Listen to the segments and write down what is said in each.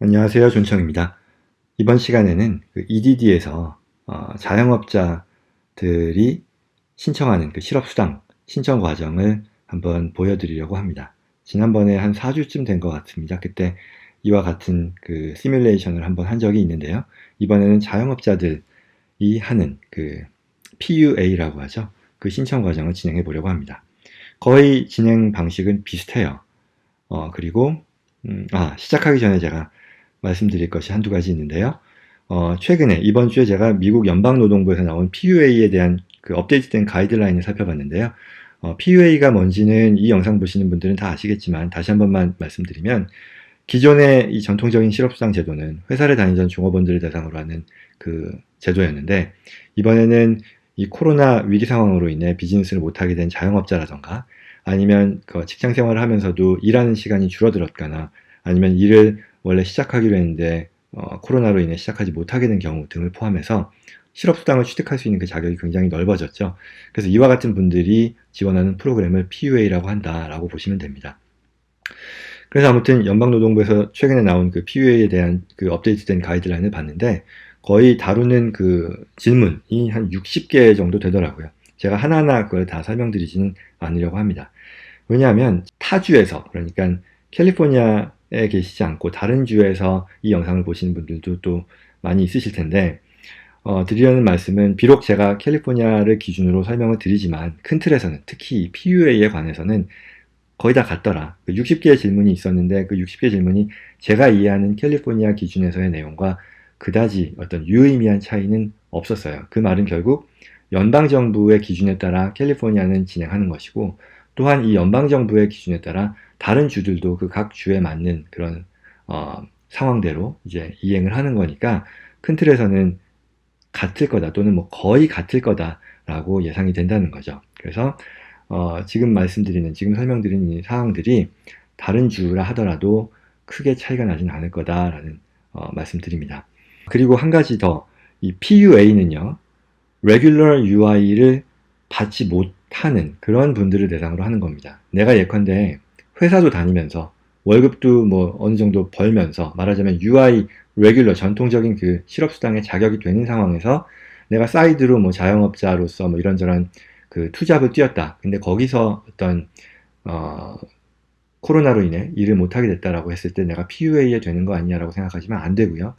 안녕하세요. 존청입니다. 이번 시간에는 그 EDD에서 어, 자영업자들이 신청하는 그 실업수당 신청 과정을 한번 보여드리려고 합니다. 지난번에 한 4주쯤 된 것 같습니다. 그때 이와 같은 그 시뮬레이션을 한번 한 적이 있는데요. 이번에는 자영업자들이 하는 그 PUA라고 하죠. 그 신청 과정을 진행해 보려고 합니다. 거의 진행 방식은 비슷해요. 어, 그리고, 음, 아, 시작하기 전에 제가 말씀드릴 것이 한두 가지 있는데요. 어, 최근에 이번 주에 제가 미국 연방노동부에서 나온 PUA에 대한 그 업데이트된 가이드라인을 살펴봤는데요. 어, PUA가 뭔지는 이 영상 보시는 분들은 다 아시겠지만 다시 한 번만 말씀드리면 기존의 이 전통적인 실업수당 제도는 회사를 다니던 종업원들을 대상으로 하는 그 제도였는데 이번에는 이 코로나 위기 상황으로 인해 비즈니스를 못하게 된 자영업자라던가 아니면 그 직장 생활을 하면서도 일하는 시간이 줄어들었거나 아니면 일을 원래 시작하기로 했는데 어, 코로나로 인해 시작하지 못하게 된 경우 등을 포함해서 실업수당을 취득할 수 있는 그 자격이 굉장히 넓어졌죠. 그래서 이와 같은 분들이 지원하는 프로그램을 PUA라고 한다라고 보시면 됩니다. 그래서 아무튼 연방노동부에서 최근에 나온 그 PUA에 대한 그 업데이트된 가이드라인을 봤는데 거의 다루는 그 질문이 한 60개 정도 되더라고요. 제가 하나하나 그걸 다 설명드리지는 않으려고 합니다. 왜냐하면 타주에서 그러니까 캘리포니아에 계시지 않고 다른 주에서 이 영상을 보시는 분들도 또 많이 있으실 텐데 어, 드리려는 말씀은 비록 제가 캘리포니아를 기준으로 설명을 드리지만 큰 틀에서는 특히 PUA에 관해서는 거의 다 같더라. 그 60개의 질문이 있었는데 그 60개 질문이 제가 이해하는 캘리포니아 기준에서의 내용과 그다지 어떤 유의미한 차이는 없었어요. 그 말은 결국 연방 정부의 기준에 따라 캘리포니아는 진행하는 것이고 또한 이 연방정부의 기준에 따라 다른 주들도 그 각 주에 맞는 그런 어, 상황대로 이제 이행을 하는 거니까 큰 틀에서는 같을 거다 또는 뭐 거의 같을 거다라고 예상이 된다는 거죠. 그래서 어, 지금 말씀드리는 지금 설명드리는 이 사항들이 다른 주라 하더라도 크게 차이가 나진 않을 거다라는 어, 말씀드립니다. 그리고 한 가지 더 이 PUA는요 Regular UI를 받지 못 하는 그런 분들을 대상으로 하는 겁니다. 내가 예컨대 회사도 다니면서 월급도 뭐 어느 정도 벌면서 말하자면 UI 레귤러 전통적인 그 실업수당에 자격이 되는 상황에서 내가 사이드로 뭐 자영업자로서 뭐 이런저런 그 투잡을 뛰었다. 근데 거기서 어떤 어 코로나로 인해 일을 못하게 됐다라고 했을 때 내가 PUA에 되는 거 아니냐라고 생각하시면 안 되고요.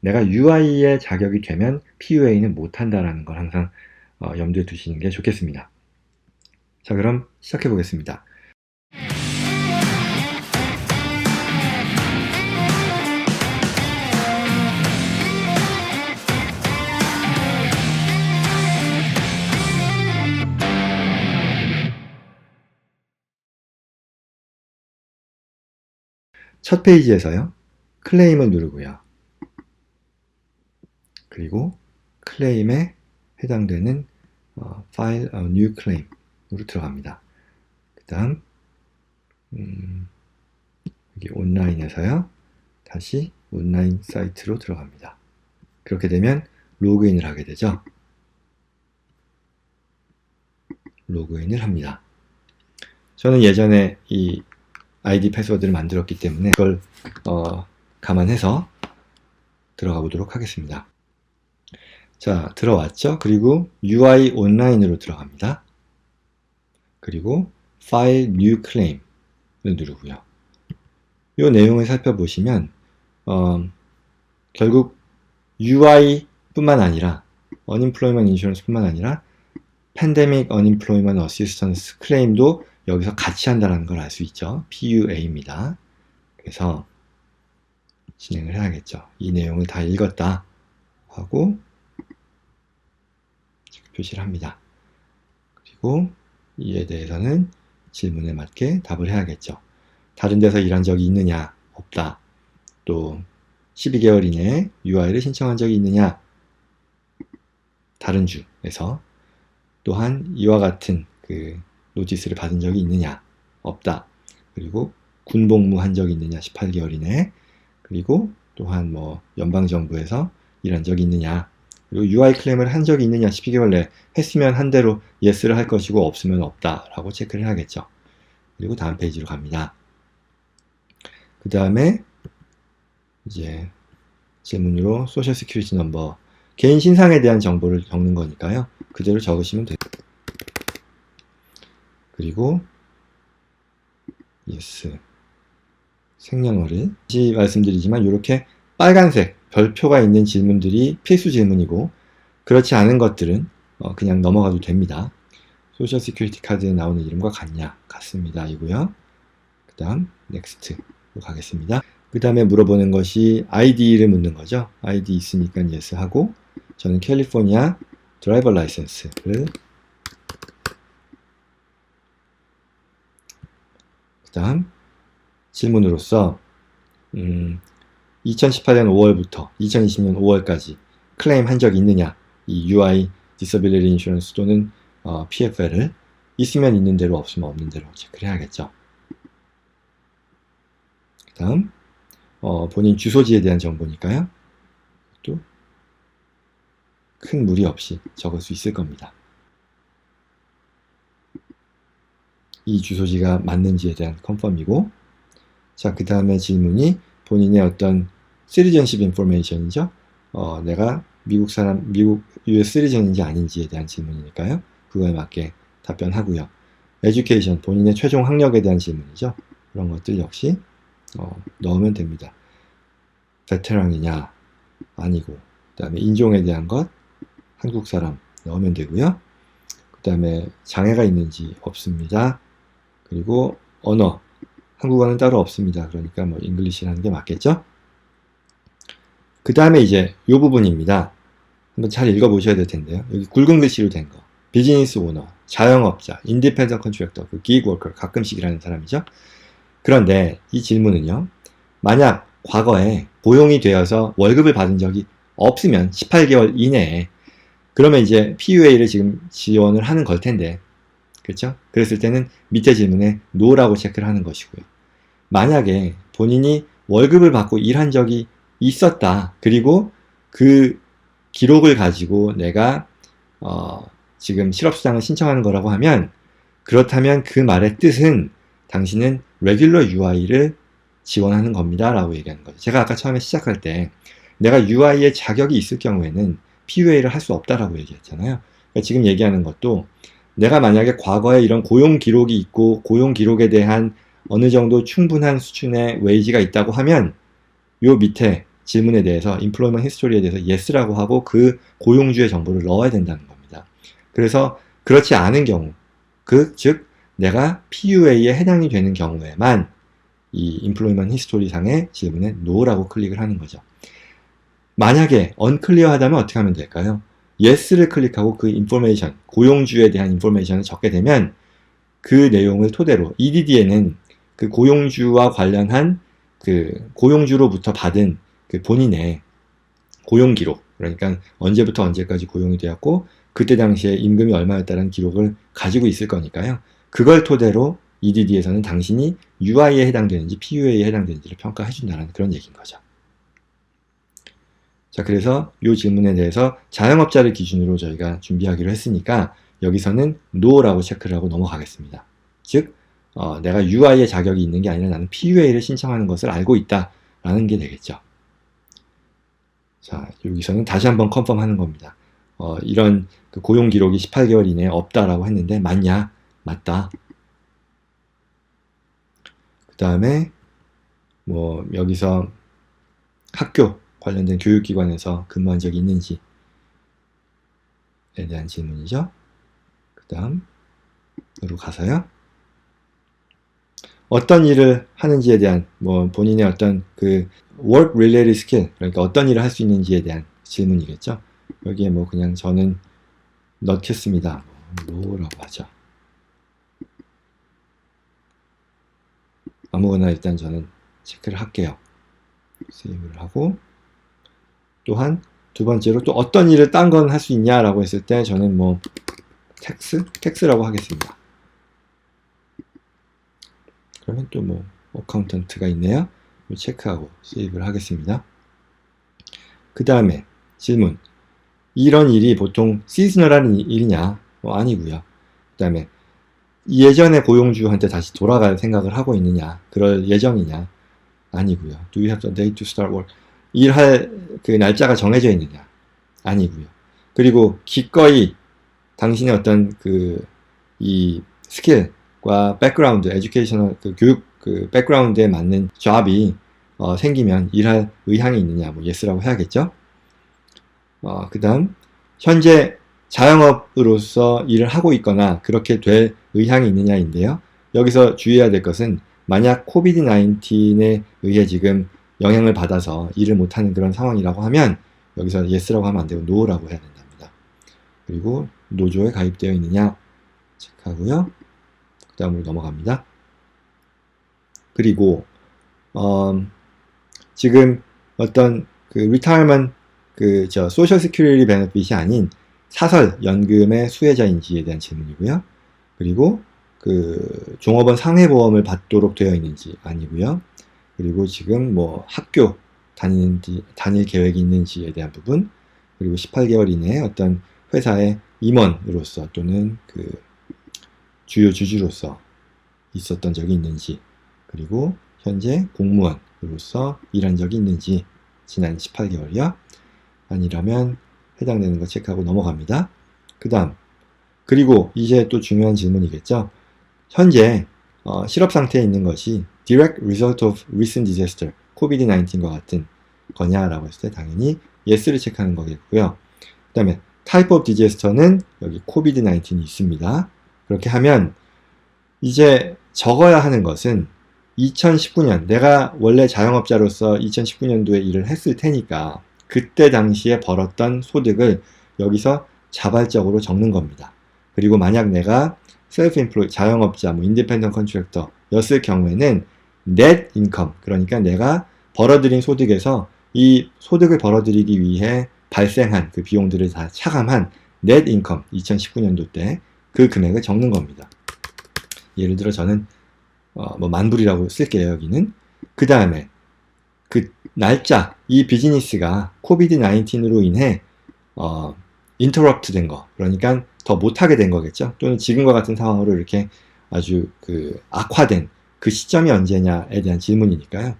내가 UI에 자격이 되면 PUA는 못한다라는 걸 항상 어, 염두에 두시는 게 좋겠습니다. 자, 그럼 시작해 보겠습니다. 첫 페이지에서요. 클레임을 누르고요. 그리고 클레임에 해당되는 어, File a New Claim 으로 들어갑니다. 그 다음 음, 여기 온라인에서요. 다시 온라인 사이트로 들어갑니다. 그렇게 되면 로그인을 하게 되죠. 로그인을 합니다. 저는 예전에 이 아이디 패스워드를 만들었기 때문에 그걸 어, 감안해서 들어가 보도록 하겠습니다. 자, 들어왔죠? 그리고 UI 온라인으로 들어갑니다. 그리고 File New Claim을 누르고요. 이 내용을 살펴보시면 어, 결국 UI 뿐만 아니라 Unemployment Insurance 뿐만 아니라 Pandemic Unemployment Assistance Claim도 여기서 같이 한다는 걸 알 수 있죠. PUA입니다. 그래서 진행을 해야겠죠. 이 내용을 다 읽었다 하고 표시를 합니다. 그리고 이에 대해서는 질문에 맞게 답을 해야겠죠. 다른 데서 일한 적이 있느냐? 없다. 또 12개월 이내에 UI를 신청한 적이 있느냐? 다른 주에서 또한 이와 같은 그 노티스를 받은 적이 있느냐? 없다. 그리고 군복무 한 적이 있느냐? 18개월 이내. 그리고 또한 뭐 연방정부에서 일한 적이 있느냐? 그리고 UI 클레임을 한 적이 있느냐 12개월 내 했으면 한 대로 yes를 할 것이고 없으면 없다 라고 체크를 해야겠죠. 그리고 다음 페이지로 갑니다. 그 다음에 이제 질문으로 소셜 시큐리티 넘버 개인 신상에 대한 정보를 적는 거니까요. 그대로 적으시면 돼요. 그리고 yes 생년월일 다시 말씀드리지만 이렇게 빨간색 별표가 있는 질문들이 필수 질문이고 그렇지 않은 것들은 어, 그냥 넘어가도 됩니다. 소셜 시큐리티 카드에 나오는 이름과 같냐? 같습니다. 이고요. 그 다음 넥스트로 가겠습니다. 그 다음에 물어보는 것이 ID를 묻는 거죠. ID 있으니까 yes 하고 저는 캘리포니아 드라이버 라이센스를 그 다음 질문으로서 음, 2018년 5월부터 2020년 5월까지 클레임 한 적이 있느냐 이 UI Disability Insurance 또는 어, PFL을 있으면 있는 대로 없으면 없는 대로 체크를 해야겠죠. 그 다음 어, 본인 주소지에 대한 정보니까요. 또 큰 무리 없이 적을 수 있을 겁니다. 이 주소지가 맞는지에 대한 컨펌이고 자, 그 다음에 질문이 본인의 어떤 citizenship information이죠. 어, 내가 미국 사람, 미국 US citizen인지 아닌지에 대한 질문이니까요. 그거에 맞게 답변하고요. education, 본인의 최종 학력에 대한 질문이죠. 그런 것들 역시 어, 넣으면 됩니다. 베테랑이냐 아니고 그 다음에 인종에 대한 것 한국 사람 넣으면 되고요. 그 다음에 장애가 있는지 없습니다. 그리고 언어 한국어는 따로 없습니다. 그러니까 뭐 잉글리시라는 게 맞겠죠? 그 다음에 이제 이 부분입니다. 한번 잘 읽어보셔야 될 텐데요. 여기 굵은 글씨로 된 거. 비즈니스 오너, 자영업자, 인디펜던 컨트랙터, 그 기획 워커, 가끔씩 일하는 사람이죠. 그런데 이 질문은요. 만약 과거에 고용이 되어서 월급을 받은 적이 없으면 18개월 이내에 그러면 이제 PUA를 지금 지원을 하는 걸 텐데 그렇죠? 그랬을 때는 밑에 질문에 no라고 체크를 하는 것이고요. 만약에 본인이 월급을 받고 일한 적이 있었다. 그리고 그 기록을 가지고 내가 어, 지금 실업수당을 신청하는 거라고 하면 그렇다면 그 말의 뜻은 당신은 레귤러 UI를 지원하는 겁니다. 라고 얘기하는 거죠. 제가 아까 처음에 시작할 때 내가 UI에 자격이 있을 경우에는 PUA를 할 수 없다라고 얘기했잖아요. 그러니까 지금 얘기하는 것도 내가 만약에 과거에 이런 고용 기록이 있고 고용 기록에 대한 어느 정도 충분한 수준의 웨이지가 있다고 하면 요 밑에 질문에 대해서 employment history에 대해서 yes라고 하고 그 고용주의 정보를 넣어야 된다는 겁니다. 그래서 그렇지 않은 경우 그 즉 내가 PUA에 해당이 되는 경우에만 이 employment history 상의 질문에 no라고 클릭을 하는 거죠. 만약에 unclear하다면 어떻게 하면 될까요? yes를 클릭하고 그 information, 고용주에 대한 information을 적게 되면 그 내용을 토대로 EDD에는 그 고용주와 관련한 그 고용주로부터 받은 그 본인의 고용 기록, 그러니까 언제부터 언제까지 고용이 되었고 그때 당시에 임금이 얼마였다는 기록을 가지고 있을 거니까요. 그걸 토대로 EDD에서는 당신이 UI에 해당되는지 PUA에 해당되는지를 평가해 준다는 그런 얘기인 거죠. 자, 그래서 이 질문에 대해서 자영업자를 기준으로 저희가 준비하기로 했으니까 여기서는 no라고 체크를 하고 넘어가겠습니다. 즉, 어, 내가 UI에 자격이 있는 게 아니라 나는 PUA를 신청하는 것을 알고 있다라는 게 되겠죠. 자, 여기서는 다시 한번 컨펌 하는 겁니다. 어, 이런 그 고용 기록이 18개월 이내에 없다라고 했는데 맞냐? 맞다. 그 다음에 뭐 여기서 학교 관련된 교육기관에서 근무한 적이 있는지에 대한 질문이죠. 그 다음으로 가서요. 어떤 일을 하는지에 대한 뭐 본인의 어떤 그 work related skill 그러니까 어떤 일을 할 수 있는지에 대한 질문이겠죠. 여기에 뭐 그냥 저는 넣겠습니다. 뭐라고 하죠. 아무거나 일단 저는 체크를 할게요. 세이브를 하고 또한 두 번째로 또 어떤 일을 딴 건 할 수 있냐라고 했을 때 저는 뭐 텍스? 텍스라고 하겠습니다. 그러면 또 뭐 어카운턴트가 있네요. 체크하고 세이브를 하겠습니다. 그 다음에 질문. 이런 일이 보통 시즈널한 일이냐? 뭐 아니고요. 그 다음에 예전의 고용주한테 다시 돌아갈 생각을 하고 있느냐? 그럴 예정이냐? 아니고요. Do you have the date to start work? 일할 그 날짜가 정해져 있느냐? 아니고요. 그리고 기꺼이 당신의 어떤 그 이 스킬 과 백그라운드, 에듀케이셔널 그 교육 그 백그라운드에 맞는 잡이 어, 생기면 일할 의향이 있느냐? 뭐 yes라고 해야겠죠. 어, 그다음 현재 자영업으로서 일을 하고 있거나 그렇게 될 의향이 있느냐인데요. 여기서 주의해야 될 것은 만약 코비드 19에 의해 지금 영향을 받아서 일을 못하는 그런 상황이라고 하면 여기서 yes라고 하면 안 되고 no라고 해야 된답니다. 그리고 노조에 가입되어 있느냐 체크하고요. 그 다음으로 넘어갑니다. 그리고 어, 지금 어떤 그 리타이먼 그저 소셜 시큐리티 베네핏이 아닌 사설 연금의 수혜자인지에 대한 질문이고요. 그리고 그 종업원 상해보험을 받도록 되어 있는지 아니고요. 그리고 지금 뭐 학교 다니는지 다닐 계획이 있는지에 대한 부분 그리고 18개월 이내에 어떤 회사의 임원으로서 또는 그 주요 주주로서 있었던 적이 있는지 그리고 현재 공무원으로서 일한 적이 있는지 지난 18개월이요 아니라면 해당되는 거 체크하고 넘어갑니다. 그 다음 그리고 이제 또 중요한 질문이겠죠. 현재 어, 실업 상태에 있는 것이 direct result of recent disaster, COVID-19과 같은 거냐라고 했을 때 당연히 yes를 체크하는 거겠고요. 그 다음에 type of disaster는 여기 COVID-19이 있습니다. 그렇게 하면 이제 적어야 하는 것은 2019년 내가 원래 자영업자로서 2019년도에 일을 했을 테니까 그때 당시에 벌었던 소득을 여기서 자발적으로 적는 겁니다. 그리고 만약 내가 셀프 인플로이 자영업자 뭐 인디펜던 컨트랙터 였을 경우에는 net income 그러니까 내가 벌어들인 소득에서 이 소득을 벌어들이기 위해 발생한 그 비용들을 다 차감한 net income 2019년도 때 그 금액을 적는 겁니다. 예를 들어 저는 어, 뭐 만불이라고 쓸게요 여기는 그 다음에 그 날짜 이 비즈니스가 코비드 19으로 인해 어, 인터럽트 된 거, 그러니까 더 못하게 된 거겠죠. 또는 지금과 같은 상황으로 이렇게 아주 그 악화된 그 시점이 언제냐에 대한 질문이니까요.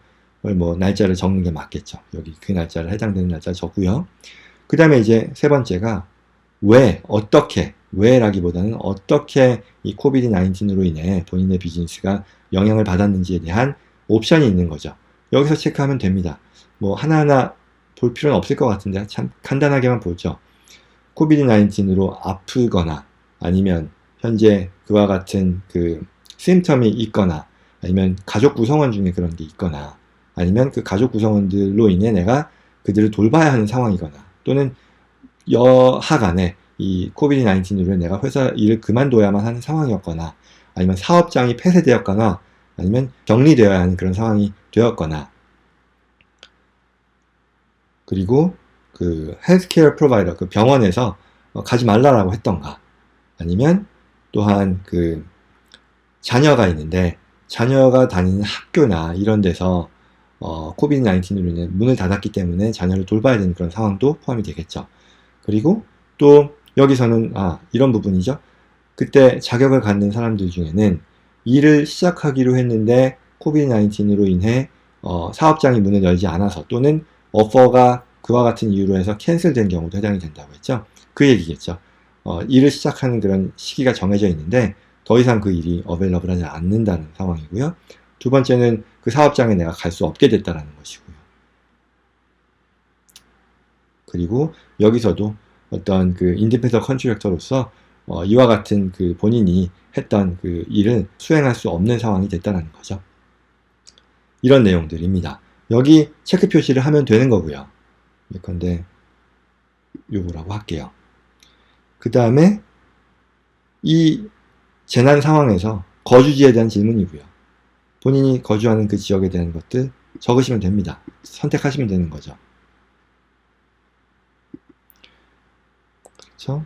뭐 날짜를 적는 게 맞겠죠. 여기 그 날짜를 해당되는 날짜 적고요. 그 다음에 이제 세 번째가 왜, 어떻게, 왜라기보다는 어떻게 이 코비드 19으로 인해 본인의 비즈니스가 영향을 받았는지에 대한 옵션이 있는 거죠. 여기서 체크하면 됩니다. 뭐 하나하나 볼 필요는 없을 것 같은데 참 간단하게만 보죠. 코비드 19으로 아프거나 아니면 현재 그와 같은 그 심텀이 있거나 아니면 가족 구성원 중에 그런 게 있거나 아니면 그 가족 구성원들로 인해 내가 그들을 돌봐야 하는 상황이거나 또는 여하간에 이 코비드 19으로 내가 회사 일을 그만둬야만 하는 상황이었거나 아니면 사업장이 폐쇄되었거나 아니면 격리되어야 하는 그런 상황이 되었거나 그리고 그 헬스케어 프로바이더 그 병원에서 어, 가지 말라라고 했던가 아니면 또한 그 자녀가 있는데 자녀가 다니는 학교나 이런 데서 어, 코비드 19으로 인해 문을 닫았기 때문에 자녀를 돌봐야 되는 그런 상황도 포함이 되겠죠. 그리고 또 여기서는 아 이런 부분이죠. 그때 자격을 갖는 사람들 중에는 일을 시작하기로 했는데 코비드 19으로 인해 어, 사업장이 문을 열지 않아서 또는 오퍼가 그와 같은 이유로 해서 캔슬된 경우도 해당이 된다고 했죠. 그 얘기겠죠. 어, 일을 시작하는 그런 시기가 정해져 있는데 더 이상 그 일이 어벨러블 하지 않는다는 상황이고요. 두 번째는 그 사업장에 내가 갈 수 없게 됐다라는 것이고요. 그리고 여기서도 어떤 그 인디펜서 컨트랙터로서 어, 이와 같은 그 본인이 했던 그 일을 수행할 수 없는 상황이 됐다는 거죠. 이런 내용들입니다. 여기 체크 표시를 하면 되는 거고요. 예컨대 요거라고 할게요. 그 다음에 이 재난 상황에서 거주지에 대한 질문이고요. 본인이 거주하는 그 지역에 대한 것들 적으시면 됩니다. 선택하시면 되는 거죠. 그렇죠?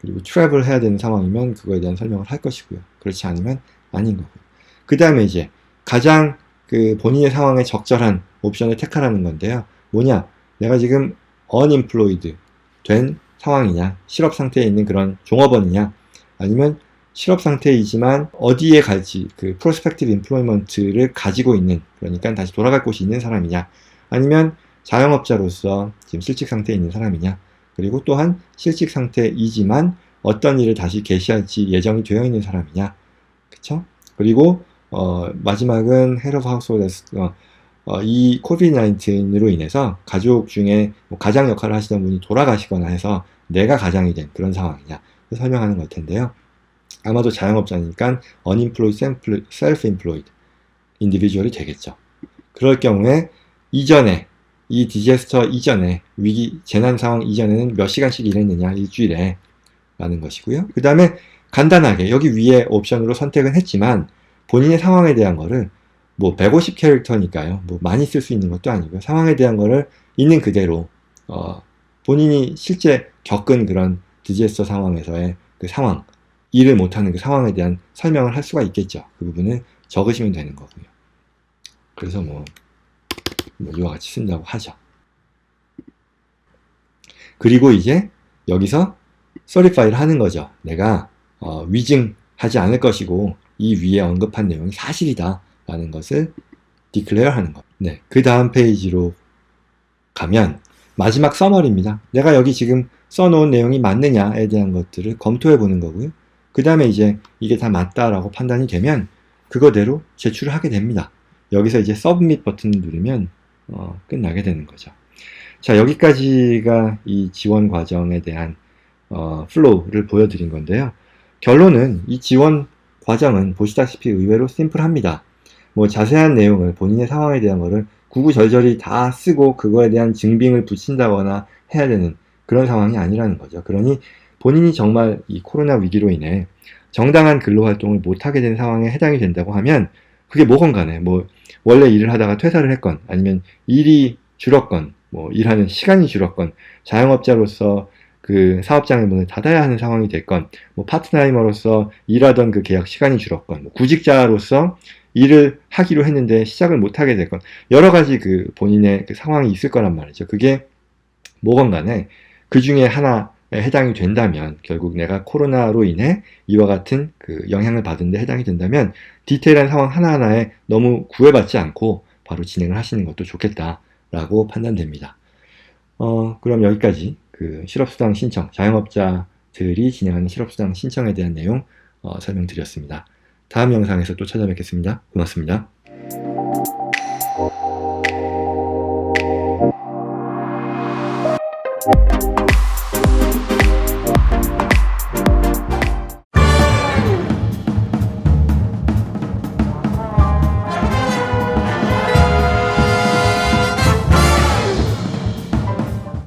그리고 트래블 해야 되는 상황이면 그거에 대한 설명을 할 것이고요. 그렇지 않으면 아닌 거고요. 그 다음에 이제 가장 그 본인의 상황에 적절한 옵션을 택하라는 건데요. 뭐냐? 내가 지금 unemployed 된 상황이냐, 실업 상태에 있는 그런 종업원이냐, 아니면 실업 상태이지만 어디에 갈지 그 프로스펙티브 인플로이먼트를 가지고 있는 그러니까 다시 돌아갈 곳이 있는 사람이냐 아니면 자영업자로서 지금 실직 상태에 있는 사람이냐 그리고 또한 실직 상태이지만 어떤 일을 다시 개시할지 예정이 되어 있는 사람이냐 그쵸 그리고 어, 마지막은 헤드 오브 하우스홀드 어, 어, 이 코비드 19으로 인해서 가족 중에 뭐 가장 역할을 하시던 분이 돌아가시거나 해서 내가 가장이 된 그런 상황이냐 설명하는 걸 텐데요. 아마도 자영업자니까 unemployed, self-employed 인디비주얼이 되겠죠. 그럴 경우에 이전에 이 디제스터 이전에 위기 재난 상황 이전에는 몇 시간씩 일했느냐 일주일에 라는 것이고요. 그 다음에 간단하게 여기 위에 옵션으로 선택은 했지만 본인의 상황에 대한 거를 뭐 150 캐릭터니까요. 뭐 많이 쓸 수 있는 것도 아니고요. 상황에 대한 거를 있는 그대로 어, 본인이 실제 겪은 그런 디제스터 상황에서의 그 상황, 일을 못하는 그 상황에 대한 설명을 할 수가 있겠죠. 그 부분을 적으시면 되는 거고요. 그래서 뭐, 뭐 이와 같이 쓴다고 하죠. 그리고 이제 여기서 서리파이를 하는 거죠. 내가 어, 위증하지 않을 것이고 이 위에 언급한 내용이 사실이다 라는 것을 디클레어 하는 것. 네, 그 다음 페이지로 가면 마지막 서머리입니다. 내가 여기 지금 써놓은 내용이 맞느냐에 대한 것들을 검토해 보는 거고요. 그 다음에 이제 이게 다 맞다라고 판단이 되면 그거대로 제출을 하게 됩니다. 여기서 이제 서브밋 버튼을 누르면 어, 끝나게 되는 거죠. 자 여기까지가 이 지원 과정에 대한 어, 플로우를 보여드린 건데요. 결론은 이 지원 과정은 보시다시피 의외로 심플합니다. 뭐 자세한 내용을 본인의 상황에 대한 거를 구구절절히 다 쓰고 그거에 대한 증빙을 붙인다거나 해야 되는 그런 상황이 아니라는 거죠. 그러니 본인이 정말 이 코로나 위기로 인해 정당한 근로 활동을 못하게 된 상황에 해당이 된다고 하면 그게 뭐건 간에 뭐 원래 일을 하다가 퇴사를 했건 아니면 일이 줄었건 뭐 일하는 시간이 줄었건 자영업자로서 그 사업장의 문을 닫아야 하는 상황이 됐건 뭐 파트나이머로서 일하던 그 계약 시간이 줄었건 뭐 구직자로서 일을 하기로 했는데 시작을 못하게 됐건 여러 가지 그 본인의 그 상황이 있을 거란 말이죠. 그게 뭐건 간에 그 중에 하나에 해당이 된다면 결국 내가 코로나로 인해 이와 같은 그 영향을 받은 데 해당이 된다면 디테일한 상황 하나하나에 너무 구애받지 않고 바로 진행을 하시는 것도 좋겠다라고 판단됩니다. 어, 그럼 여기까지 그 실업수당 신청, 자영업자들이 진행하는 실업수당 신청에 대한 내용 어, 설명드렸습니다. 다음 영상에서 또 찾아뵙겠습니다. 고맙습니다.